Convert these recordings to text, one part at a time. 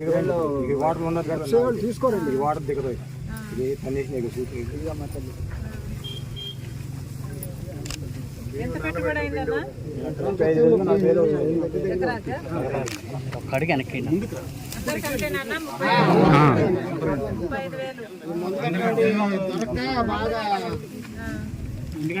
ఇది వాటర్ ఉన్నది కదా తీసుకోరండి ఈ వాటర్ దిగదు ఇది కండిషన్ ఇది సూచన ఎంత పెట్టుబడి అయిందన్నా నా పేరు ఎకరాకా ఒక్కడికి వెనక్కి రెండు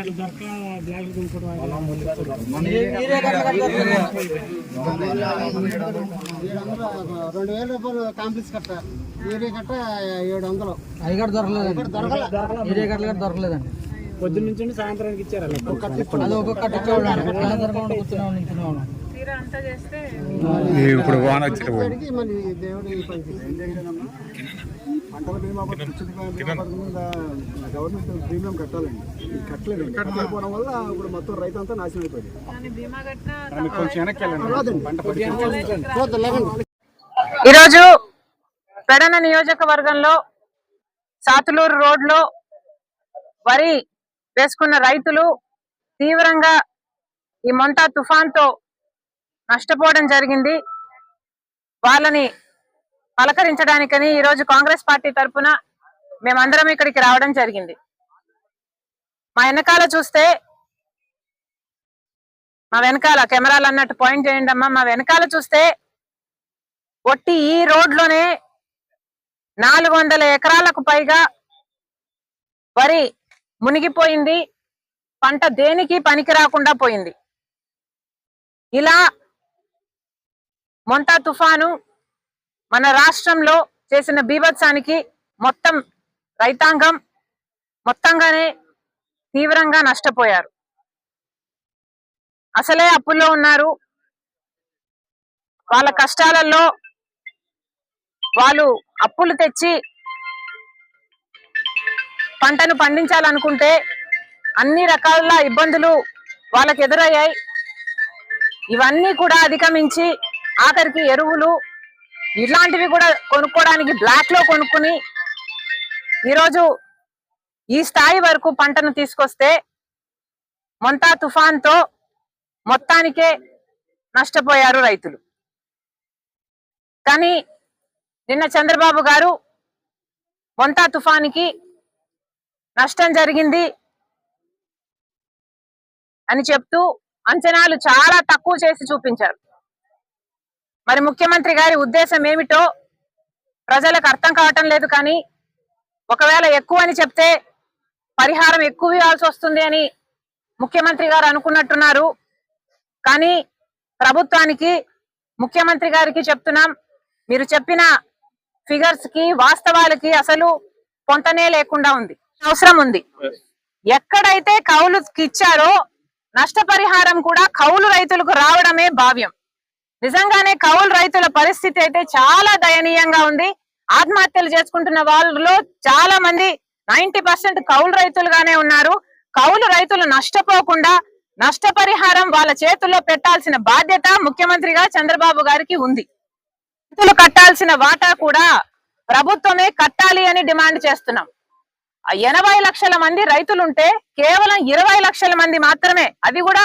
వేల రూపాయలు కాంప్లెక్స్ కట్ట ఏరియా కట్ట ఏడు వందలు అయ్యగారు దొరకలేదండి ఏరియా గట్ల కూడా దొరకలేదండి పొద్దున్న నుంచి సాయంత్రానికి ఇచ్చారు అది ఒక్కొక్క ఇప్పుడు వాన. పంటల బీమా గవర్నమెంట్ ప్రీమియం కట్టాలండి. కట్టలేదు. వల్ల ఇప్పుడు మొత్తం రైతు అంతా నాశనం అయిపోయింది. ఈరోజు పెడన నియోజకవర్గంలో సాతులూరు రోడ్లో వరి వేసుకున్న రైతులు తీవ్రంగా ఈ మొంటా తుఫాన్తో నష్టపోవడం జరిగింది. వాళ్ళని పలకరించడానికని ఈరోజు కాంగ్రెస్ పార్టీ తరఫున మేమందరం ఇక్కడికి రావడం జరిగింది. మా వెనకాల చూస్తే మా వెనకాల కెమెరాలు అన్నట్టు పాయింట్ చేయండి అమ్మా. మా వెనకాల చూస్తే ఒట్టి ఈ రోడ్లోనే నాలుగు వందల ఎకరాలకు పైగా వరి మునిగిపోయింది. పంట దేనికి పనికి రాకుండా పోయింది. ఇలా మొంటా తుఫాను మన రాష్ట్రంలో చేసిన బీభత్సానికి మొత్తం రైతాంగం మొత్తంగానే తీవ్రంగా నష్టపోయారు. అసలే అప్పుల్లో ఉన్నారు. వాళ్ళ కష్టాలలో వాళ్ళు అప్పులు తెచ్చి పంటను పండించాలనుకుంటే అన్ని రకాల ఇబ్బందులు వాళ్ళకి ఎదురయ్యాయి ఇవన్నీ కూడా అధిగమించి ఆఖరికి ఎరువులు ఇలాంటివి కూడా కొనుక్కోవడానికి బ్లాక్లో కొనుక్కుని ఈరోజు ఈ స్థాయి వరకు పంటను తీసుకొస్తే మొంతా తుఫాన్తో మొత్తానికే నష్టపోయారు రైతులు. కానీ నిన్న చంద్రబాబు గారు మొంతా తుఫానికి నష్టం జరిగింది అని చెప్తూ అంచనాలు చాలా తక్కువ చేసి చూపించారు. మరి ముఖ్యమంత్రి గారి ఉద్దేశం ఏమిటో ప్రజలకు అర్థం కావటం లేదు కానీ ఒకవేళ ఎక్కువ అని చెప్తే పరిహారం ఎక్కువ ఇవ్వాల్సి వస్తుంది అని ముఖ్యమంత్రి గారు అనుకున్నట్టున్నారు. కానీ ప్రభుత్వానికి ముఖ్యమంత్రి గారికి చెప్తున్నాం. మీరు చెప్పిన ఫిగర్స్కి వాస్తవాలకి అసలు పొంతనే లేకుండా ఉంది. అవసరం ఉంది. ఎక్కడైతే కౌలుకి ఇచ్చారో నష్టపరిహారం కూడా కౌలు రైతులకు రావడమే భావ్యం. నిజంగానే కౌలు రైతుల పరిస్థితి అయితే చాలా దయనీయంగా ఉంది. ఆత్మహత్యలు చేసుకుంటున్న వాళ్ళలో చాలా మంది నైన్టీ పర్సెంట్ కౌలు రైతులుగానే ఉన్నారు. కౌలు రైతులు నష్టపోకుండా నష్టపరిహారం వాళ్ళ చేతుల్లో పెట్టాల్సిన బాధ్యత ముఖ్యమంత్రిగా చంద్రబాబు గారికి ఉంది. రైతులు కట్టాల్సిన వాటా కూడా ప్రభుత్వమే కట్టాలి అని డిమాండ్ చేస్తున్నాం. ఎనభై లక్షల మంది రైతులుంటే కేవలం ఇరవై లక్షల మంది మాత్రమే. అది కూడా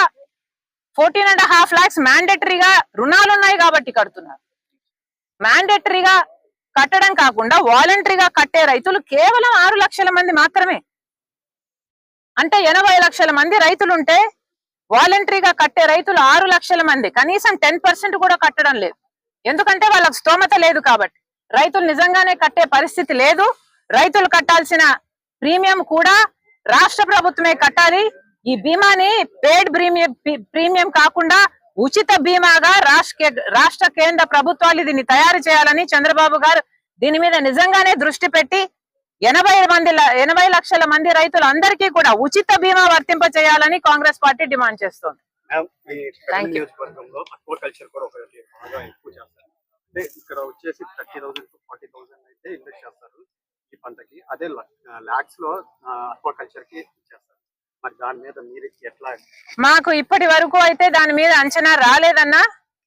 ఫోర్టీన్ అండ్ హాఫ్ లాక్స్ మ్యాండేటరీగా రుణాలు ఉన్నాయి కాబట్టి కడుతున్నారు. మ్యాండేటరీగా కట్టడం కాకుండా వాలంటరీగా కట్టే రైతులు కేవలం ఆరు లక్షల మంది మాత్రమే. అంటే ఎనభై లక్షల మంది రైతులుంటే వాలంటరీగా కట్టే రైతులు ఆరు లక్షల మంది. కనీసం టెన్ పర్సెంట్ కూడా కట్టడం లేదు. ఎందుకంటే వాళ్ళకి స్తోమత లేదు కాబట్టి. రైతులు నిజంగానే కట్టే పరిస్థితి లేదు. రైతులు కట్టాల్సిన ప్రీమియం కూడా రాష్ట్ర ప్రభుత్వమే కట్టాలి. ఈ బీమాని పేడ్ ప్రీమియం ప్రీమియం కాకుండా ఉచిత బీమాగా రాష్ట్ర రాష్ట్ర కేంద్ర ప్రభుత్వాలు దీన్ని తయారు చేయాలని చంద్రబాబు గారు దీని మీద నిజంగానే దృష్టి పెట్టి ఎనభై మంది ఎనభై లక్షల మంది రైతులు అందరికీ కూడా ఉచిత బీమా వర్తింప చేయాలని కాంగ్రెస్ పార్టీ డిమాండ్ చేస్తోంది. ఇక్కడ వచ్చేసి thirty thousand to forty thousand అయితే ఇన్వెస్ట్ చేస్తారు ఈ పంటకి. అదే లాక్స్లో అక్వాకల్చర్కి మరి దాని మీద మీరు ఎట్లా మాకు ఇప్పటి వరకు అయితే దాని మీద అంచనా రాలేదన్నా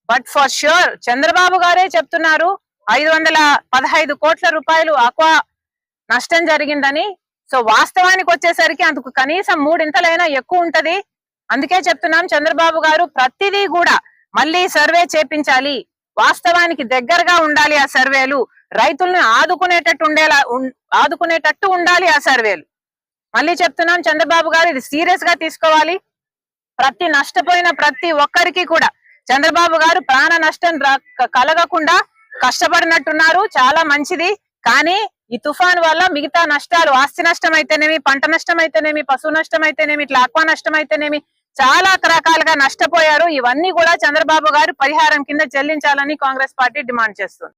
బట్ ఫర్ ష్యూర్ చంద్రబాబు గారే చెప్తున్నారు ఐదు వందల పదహైదు కోట్ల రూపాయలు ఆక్వా నష్టం జరిగిందని. సో వాస్తవానికి వచ్చేసరికి అందుకు కనీసం మూడింతలైనా ఎక్కువ ఉంటది. అందుకే చెప్తున్నాం చంద్రబాబు గారు ప్రతిదీ కూడా మళ్ళీ సర్వే చేపించాలి. వాస్తవానికి దగ్గరగా ఉండాలి ఆ సర్వేలు. రైతుల్ని ఆదుకునేటట్టు ఉండేలా ఆదుకునేటట్టు ఉండాలి ఆ సర్వేలు. మళ్ళీ చెప్తున్నాం చంద్రబాబు గారు ఇది సీరియస్గా తీసుకోవాలి. ప్రతి నష్టపోయిన ప్రతి ఒక్కరికి కూడా చంద్రబాబు గారు ప్రాణ నష్టం కలగకుండా కష్టపడినట్టున్నారు. చాలా మంచిది. కానీ ఈ తుఫాన్ వల్ల మిగతా నష్టాలు ఆస్తి నష్టం అయితేనేమి పంట నష్టం అయితేనేమి పశువు నష్టం అయితేనేమి ఇట్లా ఆక్వా నష్టం అయితేనేమి చాలా రకాలుగా నష్టపోయారు. ఇవన్నీ కూడా చంద్రబాబు గారు పరిహారం కింద చెల్లించాలని కాంగ్రెస్ పార్టీ డిమాండ్ చేస్తుంది.